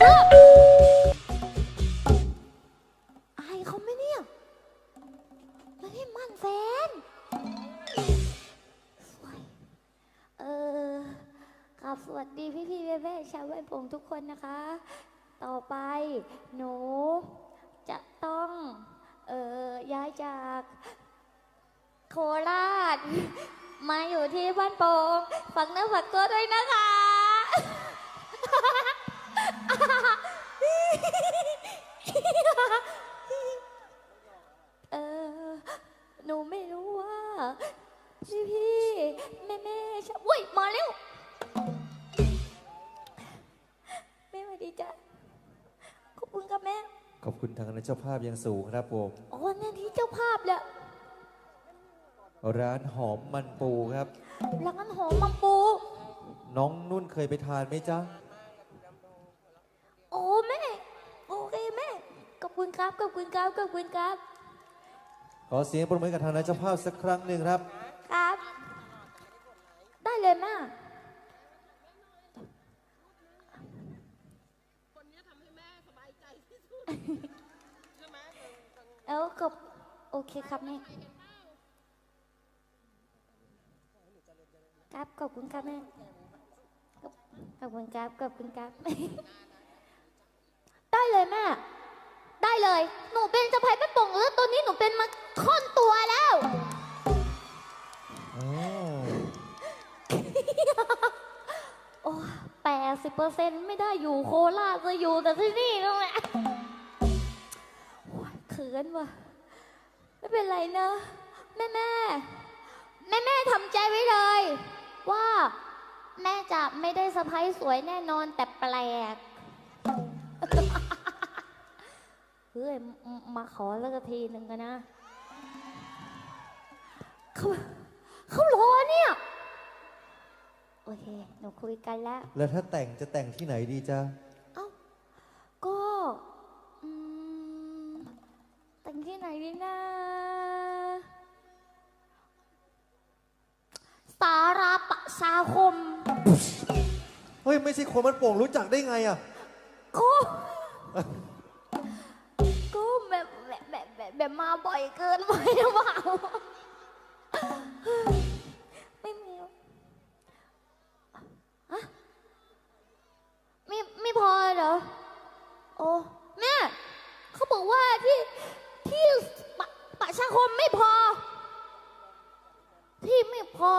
เลิกอายเขาไหมเนี่ยไม่ได้มั่นแฟนสวยเออครับสวัสดีพี่พี่ๆแม่ๆชาวบ้านโป่งทุกคนนะคะ ต่อไปหนู จะต้อง เออย้ายจากโคราช มาอยู่ที่บ้านโป่งฝักเนื้อฝักตัวด้วยนะคะ พี่พี่แม่แม่ๆชอบอุ้ยมาเร็วแม่สวัสดีจ้ะขอบคุณครับแม่ ขอบคุณทางคณะเจ้าภาพอยังสูงครับผมโอ้นั่นที่เจ้าภาพแหละร้านหอมมันปูครับ ร้านหอมมัมปู น้องนุ่นเคยไปทานไหมจ๊ะ โอ้แม่ โอเคแม่ ขอบคุณครับ ขอบคุณครับ ขอบคุณครับ ขอเสียงปรบมือกับทางคณะเจ้าภาพสักครั้งหนึ่งครับ ครับ ได้เลยแม่คนนี้ทำให้แม่สบายใจที่สุดใช่ไหมแล้วก็โอเคครับแม่ครับขอบคุณครับแม่ขอบขอบคุณครับขอบคุณครับ ได้เลยแม่ได้เลย หนูเป็นสะพายแม่ป่งแล้วตอนนี้หนูเป็นมา 80%ไม่ได้อยู่โคราชจะอยู่แต่ที่นี่นั่นแหลเขินว่ะ ไม่เป็นไรนะ แม่แม่แม่แม่ทำใจไว้เลย ว่าแม่จะไม่ได้สะพ้ายสวยแน่นอนแต่แปลกเฮ้ยมาขอแล้วก็ทีหนึ่งกันนะเขาเขาร้อ เค หนูคุยกันแล้ว แล้วถ้าแต่งจะแต่งที่ไหนดีจ๊ะ เอ้า ก็อืมแต่งที่ไหนดีนะ สาราประชาคมเฮ้ย ไม่ใช่คนมันโป่งรู้จักได้ไงอะ ก็ก็แบบแบบแบบแบบแบบมาบ่อยเกินไปหรือเปล่า ไม่พอ ที่ไม่พอ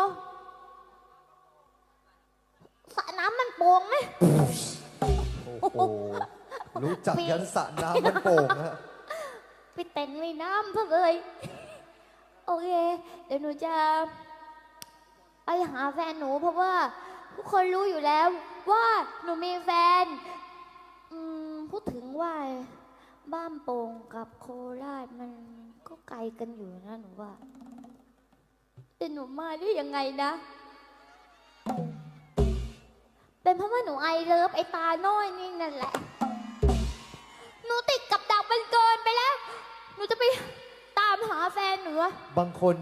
สระน้ำมันโป่งไหม โอ้โห รู้จักยันสระน้ำมันโป่งฮะ ไปแต่งในน้ำซะเลย โอเค เดี๋ยวหนูจะไปหาแฟนหนูเพราะว่า ทุกคนรู้อยู่แล้วว่าหนูมีแฟน อืม พูดถึงว่า บ้านโป่งกับโคราชมัน ก็ไกลกันอยู่นะหนูว่า แต่หนูมาได้ยังไงนะ เป็นเพราะว่าหนูไอเลิฟไอตาน้อยนี่นั่นแหละ หนูติดกับดักมันเกินไปแล้ว หนูจะไปตามหาแฟนหนูอะ บางคน